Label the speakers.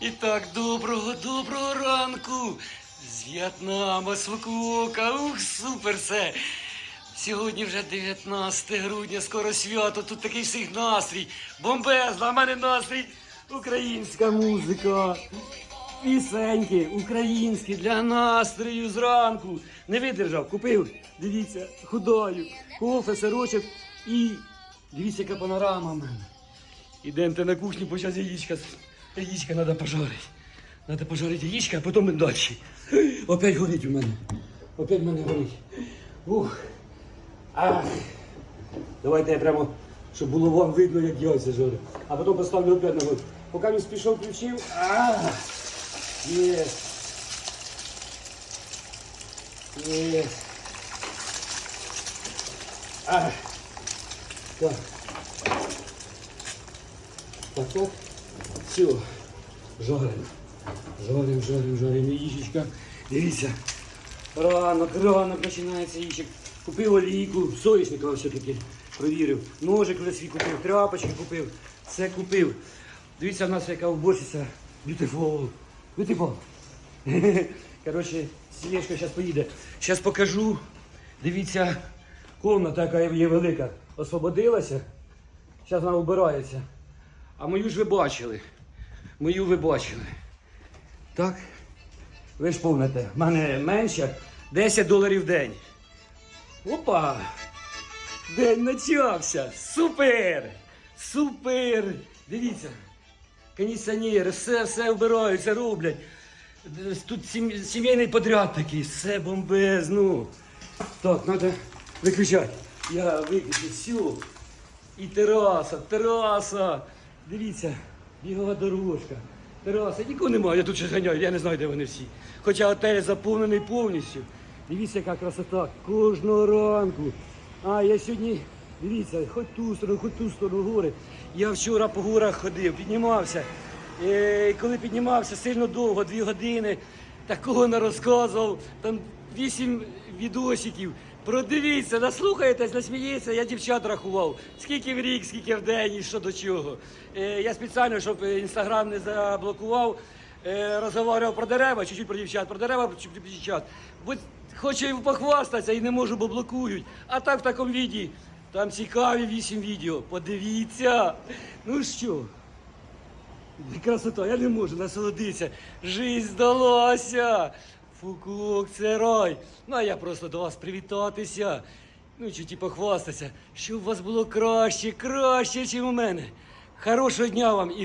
Speaker 1: І так, доброго, доброго ранку! З В'єтнама, з Фукуока, ух, супер все! Сьогодні вже 19 грудня, скоро свято, тут такий всіх настрій. Бомбезна, в мене настрій. Українська музика. Пісеньки українські для настрою зранку. Не видержав, купив. Дивіться, худою, кофе, сирочок і дивіться, яка панорама в мене. Ідемте на кухню, зараз яєчка, яєчка треба пожарити. Треба пожарити яєчка, а потім далі. Опять горить у мене. Опять в мене горить. Ух. Ах. Давайте я прямо, щоб було вам видно, як яйця жарю. А потім поставлю опять на воду. Поки він пішов, включив. А. Є. Є. А. Так. Так, так. Все. Жарим. Жарим, жарим, жарим. Яєчечка. Дивіться. Ранок, ранок починається яєчок. Купив олійку, соняшника все-таки провірив. Ножик вже свій купив, тряпочки купив, все купив. Дивіться, в нас яка уборщиця. Beautiful. Beautiful. Коротше, Сілешка зараз поїде. Зараз покажу. Дивіться, комната, яка є велика, освободилася. Зараз вона вбирається. А мою ж ви бачили. Мою ви бачили. Так? Ви ж помните, в мене менше 10 доларів в день. Опа! День почався! Супер! Супер! Дивіться, кондиціонери, все, все вбирають, роблять. Тут сім- сімейний подряд такий, все бомбезно. Так, треба виключати. Я виключу все. І тераса, тераса. Дивіться, бігова дорожка. Тераса, нікого немає, я тут щось ганяю, я не знаю, де вони всі. Хоча готель заповнений повністю. Дивіться, яка красота кожного ранку. А я сьогодні, дивіться, хоч ту сторону, хоч ту сторону гори. Я вчора по горах ходив, піднімався. Е, коли піднімався сильно довго, дві години, такого не розказував. Там вісім відосиків. Продивіться, наслухаєтесь, насмієтеся, я дівчат рахував. Скільки в рік, скільки в день і що до чого. Е, я спеціально, щоб інстаграм не заблокував, е, розговорював про дерева, чуть-чуть про дівчат, про дерева, чуть про дівчат. Бо хочу похвастатися і не можу, бо блокують. А так в такому віді. Там цікаві вісім відео. Подивіться. Ну що? Красота, я не можу насолодитися. Жизнь здалася. Фукуок, це рай. Ну а я просто до вас привітатися. Ну, чи ті похвастатися, щоб у вас було краще, краще, ніж у мене. Хорошого дня вам і